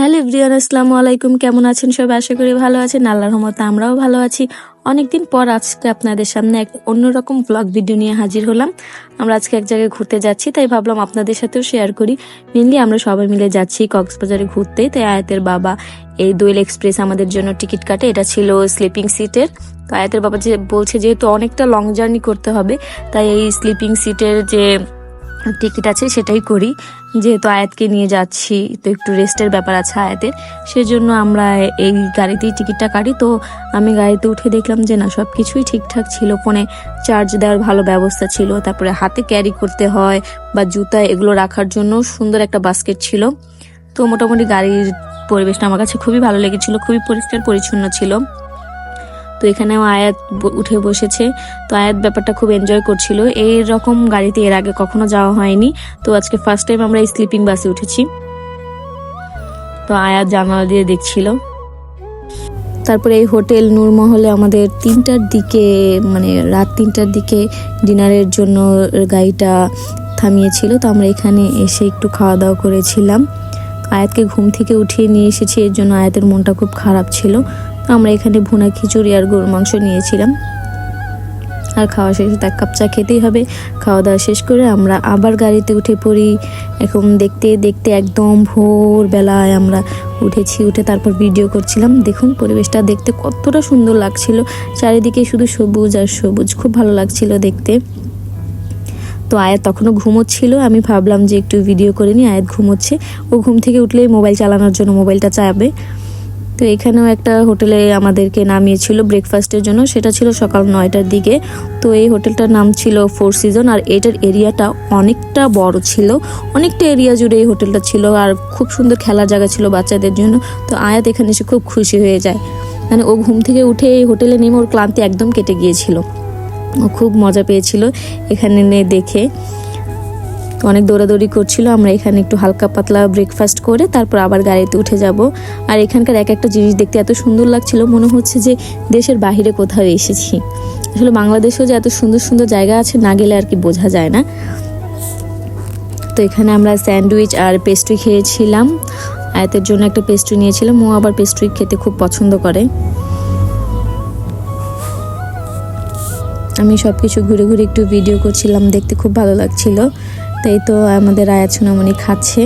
Hello everyone, আসসালামু আলাইকুম। কেমন আছেন সবাই? আশা করি ভালো আছেন। আল্লাহর রহমতে আমরাও ভালো আছি। অনেকদিন পর আজকে আপনাদের সামনে এক অন্যরকম ব্লগ ভিডিও নিয়ে হাজির হলাম। আমরা আজকে এক জায়গায় ঘুরতে যাচ্ছি, তাই ভাবলাম আপনাদের সাথেও শেয়ার করি। মেনলি আমরা সবাই মিলে যাচ্ছি কক্সবাজারে ঘুরতে। তাই আয়াতের বাবা, এই দোয়েল এক্সপ্রেস আমাদের জন্য টিকিট কাটে। এটা ছিল স্লিপিং সিটের তো আয়াতের বাবা যে বলছে যেহেতু অনেকটা লং জার্নি করতে হবে, তাই এই স্লিপিং সিটের যে টিকিট আছে সেটাই করি। যেহেতু আয়াতকে নিয়ে যাচ্ছি, তো একটু রেস্টের ব্যাপার আছে আয়াতের। সেজন্য আমরা এই গাড়িতেই টিকিটটা কাটি। তো আমি গাড়িতে উঠে দেখলাম যে না সব কিছুই ঠিকঠাক ছিল। ফোনে চার্জ দেওয়ার ভালো ব্যবস্থা ছিল। তারপরে হাতে ক্যারি করতে হয় বা জুতা এগুলো রাখার জন্য সুন্দর একটা বাস্কেট ছিল। তো মোটামুটি গাড়ির পরিবেশটা আমার কাছে খুবই ভালো লেগেছিল। খুবই পরিষ্কার পরিচ্ছন্ন ছিল। তো এখানেও আয়াত উঠে বসেছে। তো আয়াত ব্যাপারটা খুব এনজয় করছিল। এই রকম গাড়িতে এর আগে কখনো যাওয়া হয়নি। তো আজকে ফার্স্ট টাইম আমরা এই স্লিপিং বাসে উঠেছি। তো আয়াত জানালা দিয়ে দেখছিল। তারপরে এই হোটেল নূরমহলে আমাদের তিনটার দিকে মানে রাত তিনটার দিকে ডিনারের জন্য গাড়িটা থামিয়েছিল। তো আমরা এখানে এসে একটু খাওয়া দাওয়া করেছিলাম। আয়াতকে ঘুম থেকে উঠিয়ে নিয়ে এসেছি, এর জন্য আয়াতের মনটা খুব খারাপ ছিল। আমরা এখানে ভুনা খিচুড়ি আর গরুর মাংস নিয়েছিলাম। আর খাওয়া শেষে এক কাপ চা খেতেই হবে। খাওয়া দাওয়া শেষ করে আমরা আবার গাড়িতে উঠে পড়ি। এখন দেখতে দেখতে একদম ভোরবেলায় আমরা উঠেছি, উঠে তারপর ভিডিও করছিলাম। দেখুন, পরিবেশটা দেখতে কতটা সুন্দর লাগছিল। চারিদিকে শুধু সবুজ আর সবুজ। খুব ভালো লাগছিল দেখতে। তো আয়াত তখনও ঘুমোচ্ছিল। আমি ভাবলাম যে একটু ভিডিও করে নিই, আয়াত ঘুমোচ্ছে। ও ঘুম থেকে উঠলেই মোবাইল চালানোর জন্য মোবাইলটা চাবে। তো এখানেও একটা হোটেলে আমাদেরকে নামিয়েছিল ব্রেকফাস্টের জন্য। সেটা ছিল সকাল নয়টার দিকে। তো এই হোটেলটার নাম ছিল ফোর সিজন আর এটার এরিয়াটা অনেকটা বড় ছিল। অনেকটা এরিয়া জুড়ে এই হোটেলটা ছিল আর খুব সুন্দর খেলার জায়গা ছিল বাচ্চাদের জন্য। তো আয়াত এখানে এসে খুব খুশি হয়ে যায়। মানে ও ঘুম থেকে উঠে এই হোটেলে নেমে ওর ক্লান্তি একদম কেটে গিয়েছিল। খুব মজা পেয়েছিল এখানে দেখে। অনেক দৌড়াদৌড়ি করছিল, আমরা এখানে একটু হালকা পাতলা ব্রেকফাস্ট করে তারপর আবার গাড়িতে উঠে যাব। আর এখানকার এক একটা জিনিস দেখতে এত সুন্দর লাগছিল, মনে হচ্ছে যে দেশের বাইরে কোথাও এসেছি। আসলে বাংলাদেশেও যে এত সুন্দর সুন্দর জায়গা আছে না গেলে আর কি বোঝা যায় না। তো এখানে আমরা স্যান্ডউইচ আর পেস্ট্রি খেয়েছিলাম। আয়াতের জন্য একটা পেস্ট্রি নিয়েছিলাম, ও আবার পেস্ট্রি খেতে খুব পছন্দ করে। আমি সব কিছু ঘুরে ঘুরে একটু ভিডিও করছিলাম, দেখতে খুব ভালো লাগছিল। তাই তো আমাদের আয়াত সোনামণি খাচ্ছে।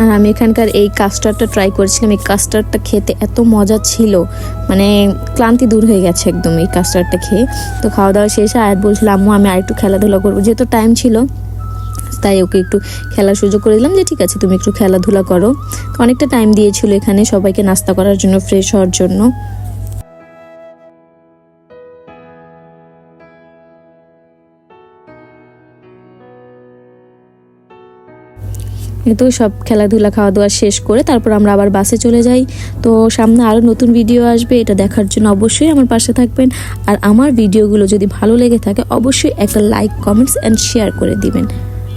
আর আমি এখানকার এই কাস্টার্ডটা ট্রাই করেছিলাম। এই কাস্টার্ডটা খেতে এত মজা ছিল। মানে ক্লান্তি দূর হয়ে গেছে একদম এই কাস্টার্ডটা খেয়ে। তো খাওয়া দাওয়া শেষে, আয়াত বলছিল, আম্মু, আমি আর একটু খেলাধুলা করব। যেহেতু টাইম ছিল তাই ওকে একটু খেলার সুযোগ করে দিলাম যে ঠিক আছে, তুমি একটু খেলাধুলা করো। অনেকটা টাইম দিয়েছিল এখানে সবাইকে নাস্তা করার জন্য ফ্রেশ হওয়ার জন্য। তো সব খেলাধুলা খাওয়া দাওয়া শেষ করে তারপর আমরা আবার বাসে চলে যাই। তো সামনে আরও নতুন ভিডিও আসবে, এটা দেখার জন্য অবশ্যই আমার পাশে থাকবেন। আর আমার ভিডিওগুলো যদি ভালো লেগে থাকে, অবশ্যই একটা লাইক কমেন্টস অ্যান্ড শেয়ার করে দিবেন।